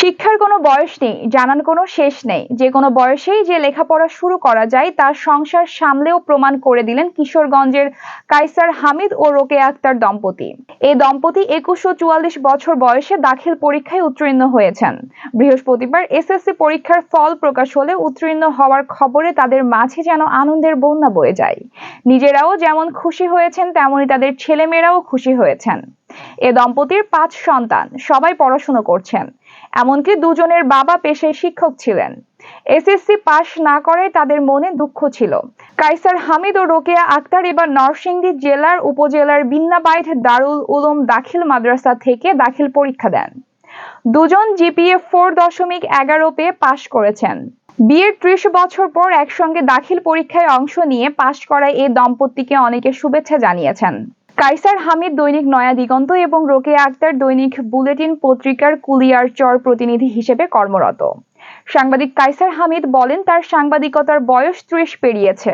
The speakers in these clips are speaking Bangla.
শিক্ষার কোনো বয়স নেই, জানার কোনো শেষ নেই। যে কোনো বয়সেই যে লেখাপড়া শুরু করা যায়, তার সংসার সামলেও প্রমাণ করে দিলেন কিশোরগঞ্জের কাইসার হামিদ ও রোকে আক্তার দম্পতি। এই দম্পতি একুশ ও চুয়াল্লিশ বছর বয়সে দাখিল পরীক্ষায় উত্তীর্ণ হয়েছেন। বৃহস্পতিবার এসএসসি পরীক্ষার ফল প্রকাশ হলে উত্তীর্ণ হওয়ার খবরে তাদের মাঝে যেন আনন্দের বন্যা বয়ে যায়। নিজেরাও যেমন খুশি হয়েছেন, তেমনি তাদের ছেলেমেয়েরাও খুশি হয়েছেন। এ দম্পতির পাঁচ সন্তান, সবাই পড়াশুনো করছেন। এমনকি দুজনের বাবা পেশায় শিক্ষক ছিলেন। এসএসসি পাশ না করে তাদের মনে দুঃখ ছিল। কাইসার হামিদ ও রোকেয়া আক্তার এবার নরসিংদী জেলার উপজেলার বিন্নাবাইট দারুল উলুম দাখিল মাদ্রাসা থেকে দাখিল পরীক্ষা দেন। দুজন জিপিএ ফোর দশমিক এগারো পেয়ে পাশ করেছেন। বিয়ের ত্রিশ বছর পর একসঙ্গে দাখিল পরীক্ষায় অংশ নিয়ে পাশ করায় এই দম্পতিকে অনেকে শুভেচ্ছা জানিয়েছেন। কাইসার হামিদ দৈনিক নয়া দিগন্ত এবং রোকেয়া আক্তার দৈনিক বুলেটিন পত্রিকার কুলিয়ার চর প্রতিনিধি হিসেবে কর্মরত। সাংবাদিক কাইসার হামিদ বলেন, তার সাংবাদিকতার বয়স ত্রিশ পেরিয়েছে।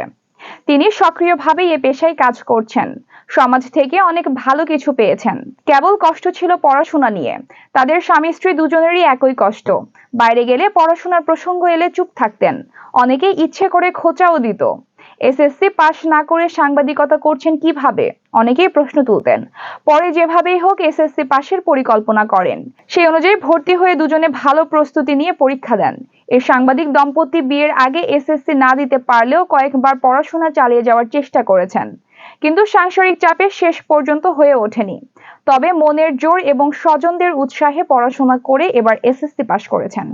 তিনি সক্রিয়ভাবে এ পেশায় কাজ করছেন। সমাজ থেকে অনেক ভালো কিছু পেয়েছেন। কেবল কষ্ট ছিল পড়াশোনা নিয়ে। তাদের স্বামী স্ত্রী দুজনেরই একই কষ্ট। বাইরে গেলে পড়াশোনার প্রসঙ্গ এলে চুপ থাকতেন। অনেকেই ইচ্ছে করে খোঁচাও দিত। এসএসসি পাশ না করে সাংবাদিকতা করছেন কীভাবে? অনেকেই প্রশ্ন তুলতেন। পরে যেভাবেই হোক এসএসসি পাশের পরিকল্পনা করেন। সেই অনুযায়ী ভর্তি হয়ে দুজনে ভালো প্রস্তুতি নিয়ে পরীক্ষা দেন। এই সাংবাদিক দম্পতি বিয়ের আগে এসএসসি না দিতে পারলেও কয়েকবার পড়াশোনা চালিয়ে যাওয়ার চেষ্টা করেছেন। কিন্তু সাংসারিক চাপে শেষ পর্যন্ত হয়ে ওঠেনি। তবে মনের জোর এবং স্বজনদের উৎসাহে পড়াশোনা করে এবার এসএসসি পাশ করেছেন।